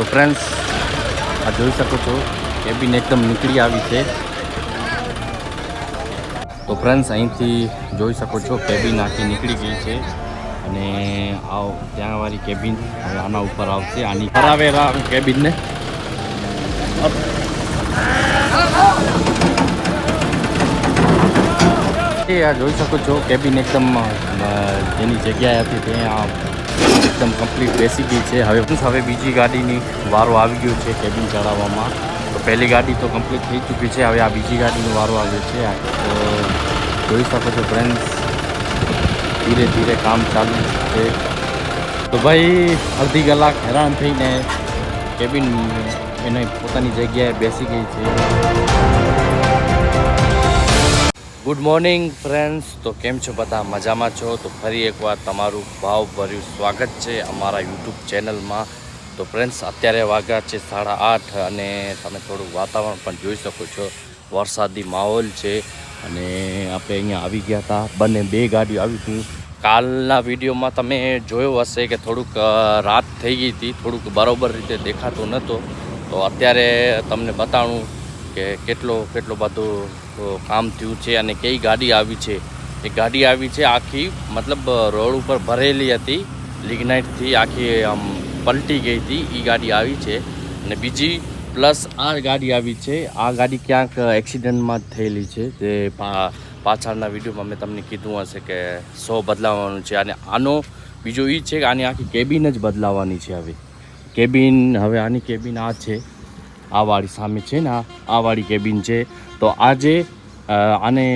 તો ફ્રેન્ડ્સ આ જોઈ શકો છો કેબિન એકદમ નીકળી આવી છે. તો ફ્રેન્ડ્સ અહીંથી જોઈ શકો છો કેબિન આખી નીકળી ગઈ છે. અને આવ ત્યાં વાળી કેબિન આના ઉપર આવશે. આની કરાવેલા કેબિનને જોઈ શકો છો કેબિન એકદમ જેની જગ્યાએ હતી, ત્યાં એકદમ કમ્પ્લીટ બેસી ગઈ છે. હવે હવે બીજી ગાડીની વારો આવી ગયો છે કેબિન ચડાવવામાં. તો પહેલી ગાડી તો કમ્પ્લીટ થઈ ચૂકી છે. હવે આ બીજી ગાડીનો વારો આવ્યો છે. તો જોઈ શકો છો ફ્રેન્ડ્સ ધીરે ધીરે કામ ચાલુ છે. તો ભાઈ, અડધી કલાક હેરાન થઈને કેબિન એને પોતાની જગ્યાએ બેસી ગઈ છે. ગુડ મોર્નિંગ ફ્રેન્ડ્સ તો કેમ છો બધા? મજામાં છો? તો ફરી એકવાર તમારું ભાવભર્યું સ્વાગત છે અમારા યુટ્યુબ ચેનલમાં. તો ફ્રેન્ડ્સ અત્યારે વાગ્યા છે સાડા આઠ અને તમે થોડુંક વાતાવરણ પણ જોઈ શકો છો. વરસાદી માહોલ છે અને આપણે અહીંયા આવી ગયા હતા. બંને બે ગાડીઓ આવી હતી. કાલના વિડીયોમાં તમે જોયો હશે કે થોડુંક રાત થઈ ગઈ હતી. થોડુંક બરોબર રીતે દેખાતું નહોતું. તો અત્યારે તમને બતાવું કે કેટલો કેટલો બધું કામ થયું છે અને કઈ ગાડી આવી છે. એ ગાડી આવી છે આખી, મતલબ રોડ ઉપર ભરેલી હતી, લિગ્નાઇટથી આખી, આમ, પલટી ગઈ હતી એ ગાડી આવી છે. અને બીજી પ્લસ આ ગાડી આવી છે, આ ગાડી ક્યાંક એક્સિડન્ટમાં થયેલી છે. જે પાછળના વિડીયોમાં મેં તમને કીધું હશે કે સો બદલાવવાનું છે. અને આનો બીજો એ છે કે આની આખી કેબિન જ બદલાવાની છે હવે. કેબિન હવે આની કેબિન આ છે. આ વાળી સામે છે ને આ વાળી કેબિન છે. તો આજે આને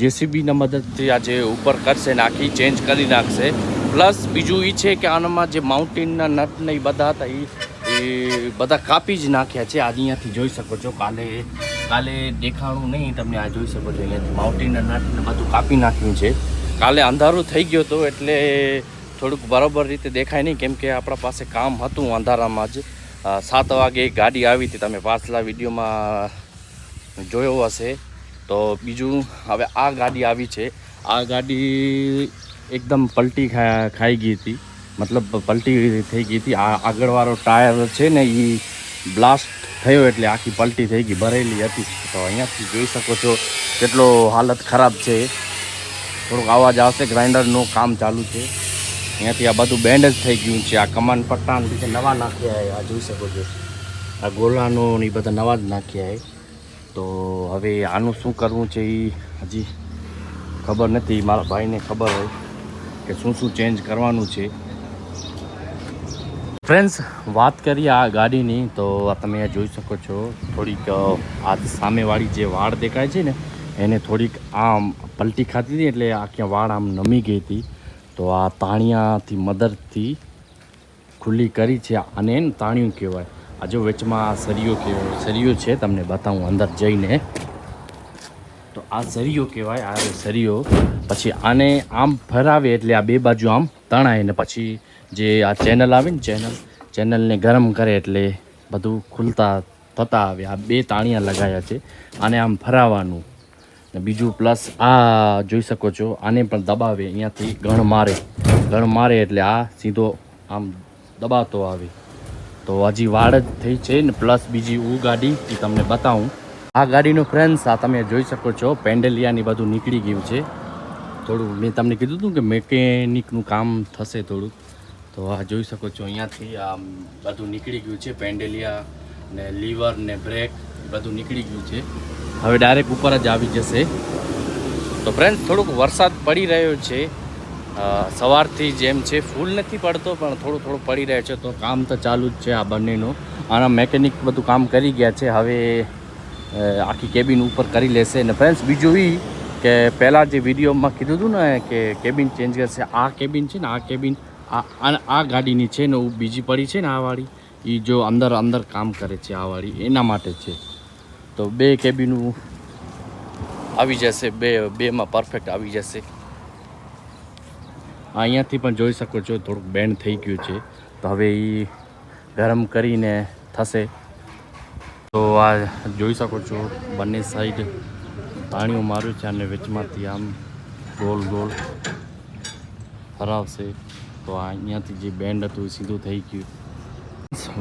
જેસીબીના મદદથી આજે ઉપર કરશે ને આખી ચેન્જ કરી નાખશે. પ્લસ બીજું એ છે કે આનામાં જે માઉન્ટેનના નટ ને એ બધા હતા એ બધા કાપી જ નાખ્યા છે. આ અહીંયાથી જોઈ શકો છો, કાલે કાલે દેખાણું નહીં, તમને આ જોઈ શકો છો. અહીંયાથી માઉન્ટેનના નટને બધું કાપી નાખ્યું છે. કાલે અંધારું થઈ ગયું હતું એટલે થોડુંક બરાબર રીતે દેખાય નહીં, કેમ કે આપણા પાસે કામ હતું અંધારામાં જ. સાત વાગે ગાડી આવી હતી તમે પાછલા વિડીયોમાં જોયો હશે. તો બીજું હવે આ ગાડી આવી છે. આ ગાડી એકદમ પલટી ખાઈ ગઈ હતી. મતલબ પલટી થઈ ગઈ હતી. આ આગળવાળો ટાયર છે ને એ બ્લાસ્ટ થયો એટલે આખી પલટી થઈ ગઈ, ભરેલી હતી. તો અહીંયાથી જોઈ શકો છો કેટલો હાલત ખરાબ છે. થોડોક અવાજ આવશે, ગ્રાઇન્ડરનું કામ ચાલુ છે. અહીંયાથી આ બધું બેન્ડ જ થઈ ગયું છે. આ કમાન પટ્ટા બીજા નવા નાખ્યા આ જોઈ શકો છો. આ ગોલાનો ને એ બધા નવા જ નાખ્યા છે તો હવે આનું શું કરવું છે એ હજી ખબર નથી. મારા ભાઈને ખબર હોય કે શું શું ચેન્જ કરવાનું છે. ફ્રેન્ડ્સ વાત કરીએ આ ગાડીની, તો તમે જોઈ શકો છો. થોડીક આ સામેવાળી જે વાળ દેખાય છે ને, એને થોડીક આમ પલટી ખાતી હતી એટલે આખી વાળ આમ નમી ગઈ હતી. તો આ તાણિયાથી મદદથી ખુલ્લી કરી છે. આને એને તાણિયું કહેવાય. આ જો વચમાં આ સરિયો કહેવાય સરિયો છે, તમને બતાવું અંદર જઈને. તો આ સરિયો કહેવાય, આ સરિયો પછી આને આમ ફરાવે એટલે આ બે બાજુ આમ તણાય ને પછી જે આ ચેનલ આવે ને ચેનલ, ચેનલને ગરમ કરે એટલે બધું ખુલતા, થતા આવે. આ બે તાણિયા લગાવ્યા છે. આને આમ ફરાવાનું બીજું પ્લસ આ જોઈ શકો છો, આને પણ દબાવે, અહીંયાથી ગણ મારે. ગણ મારે એટલે આ સીધો આમ દબાતો આવે. તો હજી વાડ જ થઈ છે ને પ્લસ બીજી ઉ ગાડી એ તમને બતાવું. આ ગાડીનો ફ્રેન્ડ્સ આ તમે જોઈ શકો છો પેન્ડલિયાની બધું નીકળી ગયું છે. થોડું મેં તમને કીધું હતું કે મેકેનિકનું કામ થશે થોડું. તો આ જોઈ શકો છો, અહીંયાથી આ બધું નીકળી ગયું છે પેન્ડેલિયા ને લીવર ને બ્રેક બધું નીકળી ગયું છે. હવે ડાયરેક્ટ ઉપર જ આવી જશે. તો ફ્રેન્ડ્સ થોડુંક વરસાદ પડી રહ્યો છે. સવારથી જેમ છે, ફૂલ નથી પડતો, પણ થોડું થોડું પડી રહ્યો છે. તો કામ તો ચાલુ જ છે આ બંનેનું. આના મેકેનિક બધું કામ કરી ગયા છે. હવે આખી કેબિન ઉપર કરી લેશે. અને ફ્રેન્ડ્સ બીજું એ કે પહેલાં જે વિડીયોમાં કીધું હતું ને કે કેબિન ચેન્જ કરશે. આ કેબિન છે ને, આ કેબિન આ- આ ગાડીની છે ને બીજી પડી છે ને, આ વાળી. એ જો અંદર અંદર કામ કરે છે આ વાળી, એના માટે છે. તો બે કેબિનું આવી જશે, બે, બેમાં પરફેક્ટ આવી જશે. અહીંયાથી પણ જોઈ શકો છો, થોડુંક બેન્ડ થઈ ગયું છે. તો હવે એ ગરમ કરીને થશે. તો આ જોઈ શકો છો, બંને સાઈડ તાણીઓ માર્યું છે અને વચમાંથી આમ ગોલ ગોલ ફરાવશે. તો અહીંયાથી જે બેન્ડ હતું એ સીધું થઈ ગયું.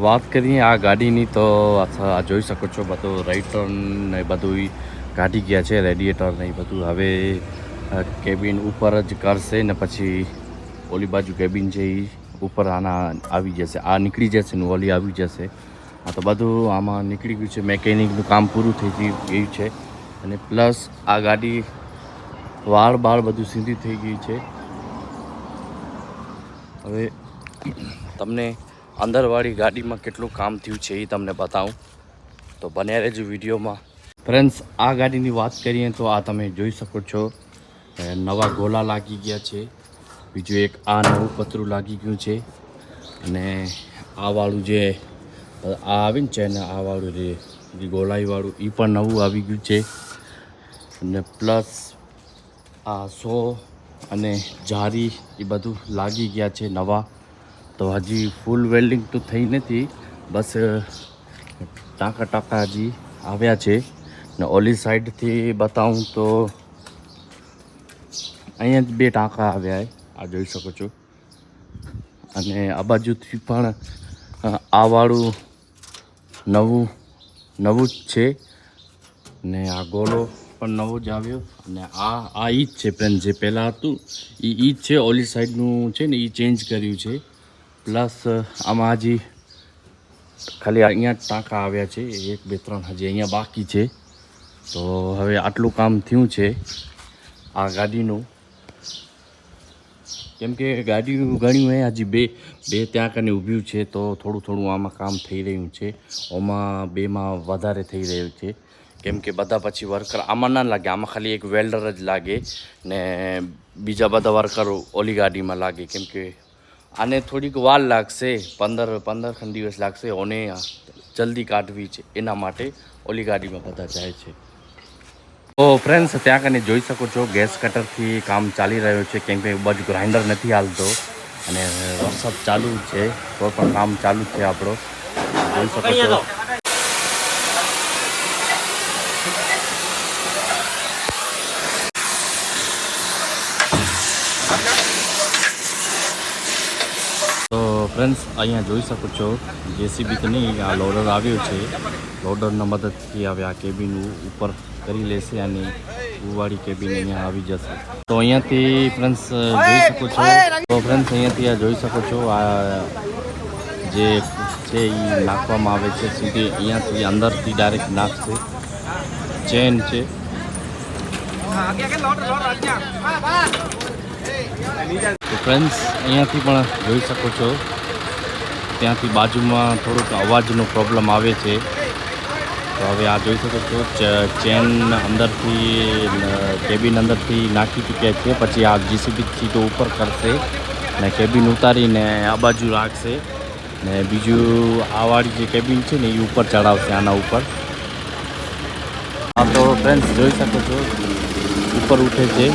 વાત કરીએ આ ગાડીની, તો આ જોઈ શકો છો, બધું રાઈટ ટર્ન ને બધું કાઢી ગયા છે રેડિએટર ને એ બધું. હવે કેબિન ઉપર જ કરશે ને પછી ઓલી બાજુ કેબિન છે એ ઉપર આના આવી જશે. આ નીકળી જશે ને ઓલી આવી જશે. આ તો બધું આમાં નીકળી ગયું છે મેકેનિકનું કામ પૂરું થઈ ગયું છે. અને પ્લસ આ ગાડી વાળ બાળ બધું સીધી થઈ ગઈ છે. હવે, તમને અંદરવાળી ગાડીમાં કેટલું કામ થયું છે એ તમને બતાવું. તો બન્યા રહેજો વિડીયોમાં. ફ્રેન્ડ્સ, આ ગાડીની વાત કરીએ તો આ તમે જોઈ શકો છો. નવા ગોલા લાગી ગયા છે. બીજું એક આ નવું પતરું લાગી ગયું છે. અને આ વાળું જે, આ આવે ને છે ને આ વાળું જે જે ગોલાઈવાળું એ પણ નવું આવી ગયું છે. અને પ્લસ આ સો અને જારી એ બધું લાગી ગયા છે નવા. તો હજી ફૂલ વેલ્ડિંગ તો થઈ નથી. બસ ટાંકા ટાંકા હજી આવ્યા છે. ને ઓલી સાઈડથી બતાવું તો અહીંયા જ બે ટાંકા આવ્યા આ જોઈ શકો છો. અને આ બાજુથી પણ આવાળું નવું નવું જ છે. ને આ ગોળો પણ નવો જ આવ્યો. અને આ આ ઈ જ છે પેન જે પહેલાં હતું. એ ઈ જ છે, ઓલી સાઈડનું છે ને એ ચેન્જ કર્યું છે. પ્લસ, આમાં હજી ખાલી અહીંયા ટાંકા આવ્યા છે એક, બે, ત્રણ હજી અહીંયા બાકી છે. તો હવે આટલું કામ થયું છે આ ગાડીનું. કેમ કે ગાડી ઘણી હોય હજી બે બે ત્યાં કને ઊભ્યું છે, તો થોડું થોડું આમાં કામ થઈ રહ્યું છે. ઓમાં બેમાં વધારે થઈ રહ્યું છે. કેમ કે બધા પછી વર્કર આમાં ના લાગે, આમાં ખાલી એક વેલ્ડર જ લાગે ને બીજા બધા વર્કર ઓલી ગાડીમાં લાગે. કેમ કે આને થોડીક વાર લાગશે, પંદર પંદર ખંડ દિવસ લાગશે ઓને જલ્દી કાઢવી છે. એના માટે ઓલી ગાડીમાં બધા જાય છે. તો ફ્રેન્ડ્સ ત્યાં કને જોઈ શકો છો, ગેસ કટરથી કામ ચાલી રહ્યો છે. કેમ કે બાજુ ગ્રાઇન્ડર નથી હાલતો અને વરસાદ ચાલુ છે, તો પણ કામ ચાલુ છે આપણો. જોઈ શકો છો તો ફ્રેન્ડ્સ અહીંયા જોઈ શકો છો જેસીબી તો નહીં, આ લોડર આવ્યો છે. લોડરના મદદથી હવે આ કેબિન ઉપર કરી લેશે અને ઉવાળી કેબિન અહીંયા આવી જશે. તો અહીંયાથી ફ્રેન્ડ્સ જોઈ શકો છો. તો ફ્રેન્ડ્સ અહીંયાથી આ જોઈ શકો છો, આ જે છે એ નાખવામાં આવે છે, સીધી અહીંયાથી અંદરથી ડાયરેક્ટ નાખશે. ચેન છે. ફ્રેન્ડ્સ અહીંયાથી પણ જોઈ શકો છો. ત્યાંથી બાજુમાં થોડુંક અવાજનો પ્રોબ્લેમ આવે છે. તો હવે આ જોઈ શકો છો ચેન અંદરથી કેબિન અંદરથી નાખી ચૂક્યા છે. પછી આ જીસીબી સીટો ઉપર કરશે ને કેબિન ઉતારીને આ બાજુ રાખશે ને બીજું આવાળી જે કેબિન છે ને એ ઉપર ચડાવશે આના ઉપર. આ તો ફ્રેન્ડ્સ જોઈ શકો છો, ઉપર ઉઠે છે.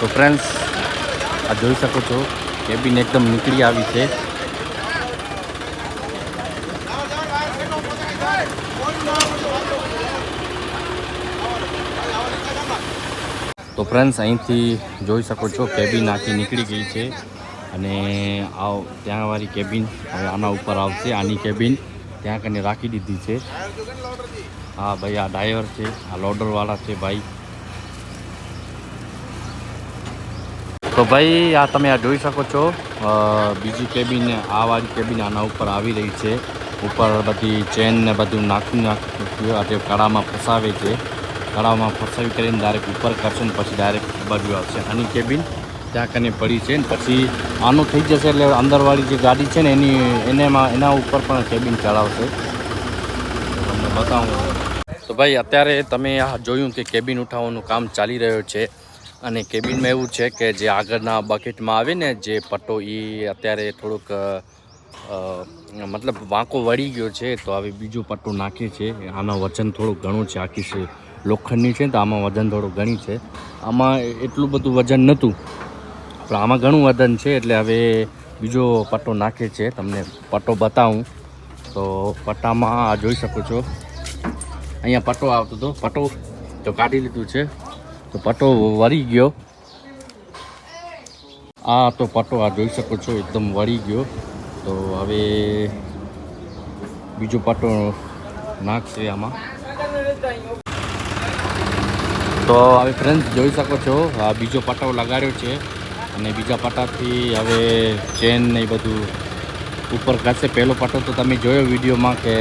તો ફ્રેન્ડ્સ આ જોઈ શકો છો કેબિન એકદમ નીકળી આવી છે. તો ફ્રેન્ડ્સ અહીંથી જોઈ શકો છો કેબિન આખી નીકળી ગઈ છે. અને આ ત્યાંવાળી કેબિન હવે આના ઉપર આવશે, આની કેબિન ત્યાં કને રાખી દીધી છે. હા ભાઈ, આ ડ્રાઈવર છે, આ લોડરવાળા છે ભાઈ. તો ભાઈ, આ તમે આ જોઈ શકો છો. બીજી કેબિન આ વાળી કેબિન આના ઉપર આવી રહી છે. ઉપર બધી ચેન ને બધું નાખી નાખ્યું આજે કળામાં ફસાવે છે. કળામાં ફસાવી કરીને ડાયરેક્ટ ઉપર કરશે ને પછી ડાયરેક્ટ બાજુ આવશે. આની કેબિન ત્યાં કને પડી છે ને પછી આનું થઈ જશે એટલે અંદરવાળી જે ગાડી છે ને એની, એનેમાં, એના ઉપર પણ કેબિન ચડાવશે. તમને બતાવું. તો ભાઈ, અત્યારે તમે આ જોયું કે કેબિન ઉઠાવવાનું કામ ચાલી રહ્યું છે. અને કેબિનમાં એવું છે કે જે આગળના બકેટમાં આવે ને જે પટ્ટો એ અત્યારે થોડુંક મતલબ વાંકો વળી ગયો છે, તો હવે બીજો પટ્ટો નાખે છે આનું વજન થોડુંક ઘણું છે, આખી છે, લોખંડની છે, તો આમાં વજન થોડું ઘણી છે. આમાં એટલું બધું વજન નહોતું, પણ આમાં ઘણું વજન છે, એટલે હવે બીજો પટ્ટો નાખે છે તમને પટ્ટો બતાવું. તો પટ્ટામાં જોઈ શકો છો. અહીંયા પટ્ટો આવતો હતો. પટ્ટો તો કાઢી લીધું છે. તો પટો વળી ગયો. આ તો પટો આ જોઈ શકો છો, એકદમ વળી ગયો. તો હવે બીજો પટો નાખશે આમાં. તો હવે ફ્રેન્ડ જોઈ શકો છો, આ બીજો પટાવ લગાડ્યો છે. અને બીજા પટાથી હવે ચેન ને બધું ઉપર કરશે પહેલો પટો તો તમે જોયો વિડીયોમાં કે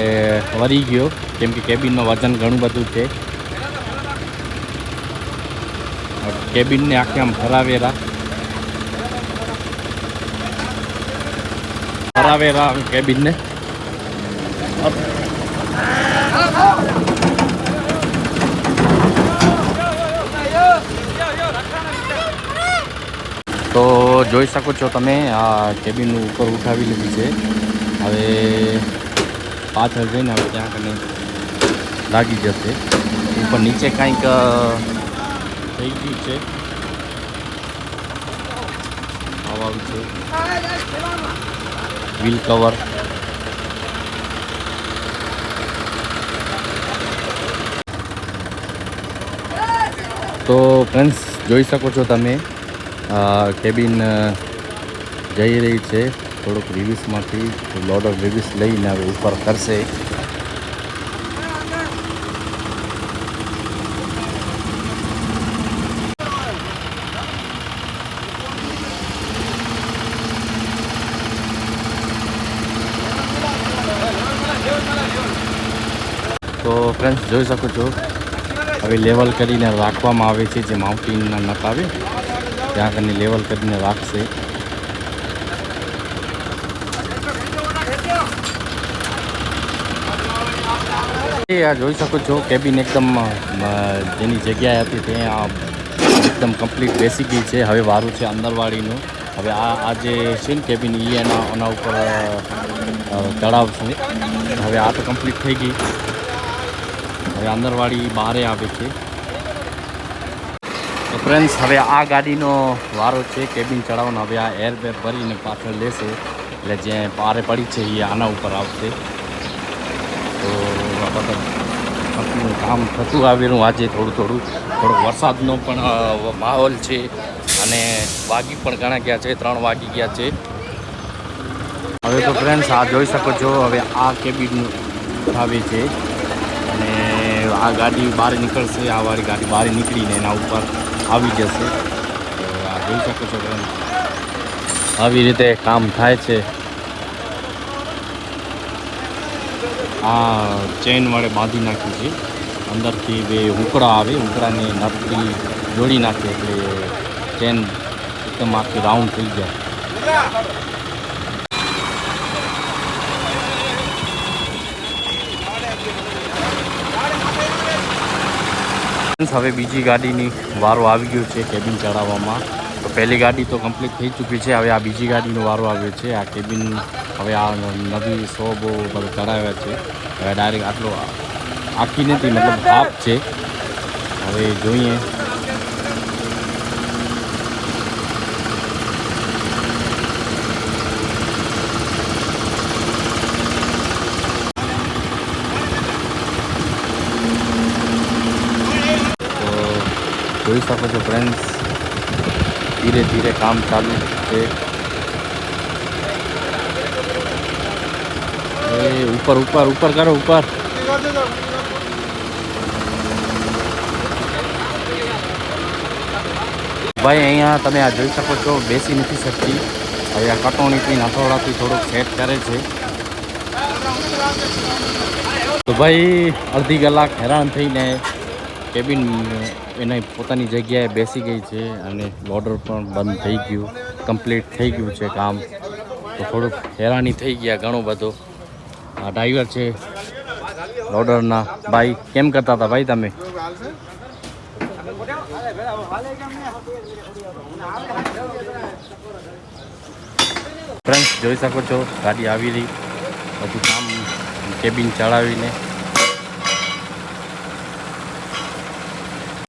વળી ગયો, કેમ કે કેબિનનું વજન ઘણું બધું છે. કેબિનને આખે આમ ફરાવેરા ફરાવેરા કેબિનને. તો જોઈ શકો છો તમે, આ કેબિન ઉપર ઉઠાવી લીધી છે. હવે પાછળ જઈને હવે ત્યાં કને લાગી જશે. ઉપર નીચે કાંઈક થઈ ગયું છે. હવા છે. વ્હીલ કવર તો ફ્રેન્ડ્સ જોઈ શકો છો તમે કેબિન જઈ રહી છે. થોડુંક રિવ્યુસમાંથી ઓફ રિવ્યુસ લઈને હવે ઉપર કરશે. તો ફ્રેન્ડ્સ જોઈ શકો છો. હવે લેવલ કરીને રાખવામાં આવે છે જે માઉન્ટેનના નટ આવે. ત્યાં કરીને લેવલ કરીને રાખશે. આ જોઈ શકો છો કેબિન એકદમ જેની જગ્યાએ હતી ત્યાં એકદમ કમ્પ્લીટ બેસી ગઈ છે. હવે વારું છે અંદરવાળીનું હવે આ આ જે છે ને કેબિન એ એના એના ઉપર ચડાવશે હવે આ તો કમ્પ્લીટ થઈ ગઈ. હવે અંદરવાળી બહારે આવે છે. તો ફ્રેન્ડ્સ હવે આ ગાડીનો વારો છે કેબિન ચડાવવાનો. હવે આ એરબેગ ભરીને પાછળ લેશે. એટલે જે પારે પડી છે, એ આના ઉપર આવશે. તો આ કામ થતું આવેલું. આજે થોડું થોડું થોડો વરસાદનો પણ માહોલ છે. અને વાગી પણ ઘણા ગયા છે, ત્રણ વાગી ગયા છે. હવે તો ફ્રેન્ડ્સ આ જોઈ શકો છો, હવે આ કેબિન આવે છે. અને આ ગાડી બહાર નીકળશે, આ વાળી ગાડી બહાર નીકળીને એના ઉપર આવી જશે. આ જોઈ શકો છો. આવી રીતે કામ થાય છે. આ ચેન વડે બાંધી નાખ્યું છે. અંદરથી બે હુંકડા આવે, હુંકડાને નકડી જોડી નાખે એટલે ચેન એકદમ આખી રાઉન્ડ થઈ જાય. હવે બીજી ગાડીની વારો આવી ગયો છે કેબિન ચડાવવામાં. તો પહેલી ગાડી તો કમ્પ્લીટ થઈ ચૂકી છે. હવે આ બીજી ગાડીનો વારો આવ્યો છે. આ કેબિન હવે આ નવી સો બહુ બધું ચડાવ્યા છે. હવે ડાયરેક્ટ આટલો આખી નથી મતલબ હાફ છે. હવે જોઈએ તો જોઈ શકો છો ફ્રેન્ડ્સ ધીરે ધીરે કામ ચાલુ છે. એ, ઉપર ઉપર ઉપર કરો, ઉપર. ભાઈ, અહીંયા તમે આ જોઈ શકો છો, બેસી નથી શકતી. હવે આ કટોણીથી હથોડાથી થોડુંક સેટ કરે છે. તો ભાઈ, અડધી કલાક હેરાન થઈને કેબિન એને પોતાની જગ્યાએ બેસી ગઈ છે અને લોડર પણ બંધ થઈ ગયું, કમ્પ્લીટ થઈ ગયું છે કામ. તો થોડુંક હેરાની થઈ ગયા ઘણું બધું. આ ડ્રાઈવર છે લોડરના ભાઈ, કેમ કરતા હતા ભાઈ તમે? ફ્રેન્ડ્સ, જોઈ શકો છો, ગાડી આવી રહી. બધું કામ, કેબિન ચડાવીને.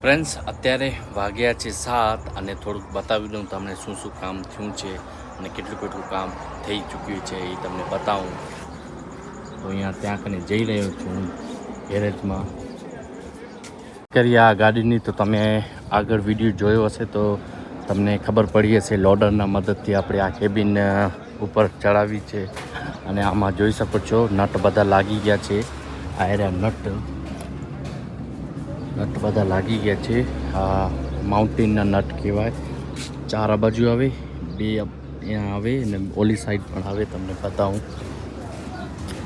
ફ્રેન્ડ્સ, અત્યારે વાગ્યા છે સાત અને થોડુંક બતાવી દઉં તમને શું શું કામ થયું છે અને કેટલું કેટલું કામ થઈ ચૂક્યું છે એ તમને બતાવું. તો અહીંયા ત્યાં કને જઈ રહ્યો છું ગેરેજમાં. કરીએ આ ગાડીની તો તમે આગળ વીડિયો જોયો હશે તો તમને ખબર પડી હશે, લોડરના મદદથી આપણે આ કેબિન ઉપર ચડાવી છે. અને આમાં જોઈ શકો છો, નટ બધા લાગી ગયા છે. આ એરિયા નટ. નટ બધા લાગી ગયા છે. આ માઉન્ટેનના નટ કહેવાય. ચાર આ બાજુ આવે, બે ત્યાં આવે અને ઓલી સાઈડ પણ આવે તમને બતાવું.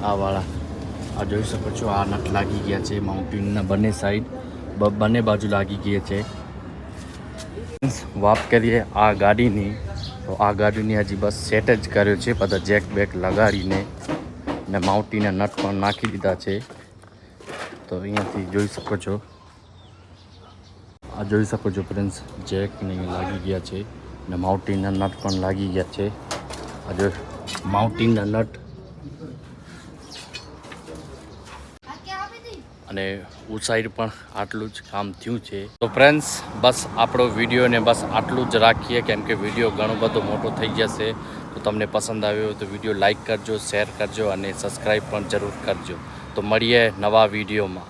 આ વાળા. આ જોઈ શકો છો, આ નટ લાગી ગયા છે માઉન્ટેનના બંને સાઈડ બંને બાજુ લાગી ગયા છે. વાત કરીએ આ ગાડીની. તો આ ગાડીની હજી બસ સેટ જ કર્યો છે. બધા જેક બેક લગાડીને ને માઉન્ટીના નટ પણ નાખી દીધા છે. તો અહીંયાથી જોઈ શકો છો. આ જોઈ શકો છો ફ્રેન્ડ્સ જેક નહીં લાગી ગયા છે ને માઉન્ટીનના નટ પણ લાગી ગયા છે. આ જો માઉન્ટીના નટ. અને ઉસાઈડ પણ આટલું જ કામ થયું છે. તો ફ્રેન્ડ્સ બસ આપણો વિડીયોને બસ આટલું જ રાખીએ કેમ કે વીડિયો ઘણો બધો મોટો થઈ જશે. તો તમને પસંદ આવ્યો હોય તો વીડિયો લાઇક કરજો શેર કરજો અને સબસ્ક્રાઈબ પણ જરૂર કરજો. તો મળીએ નવા વિડીયોમાં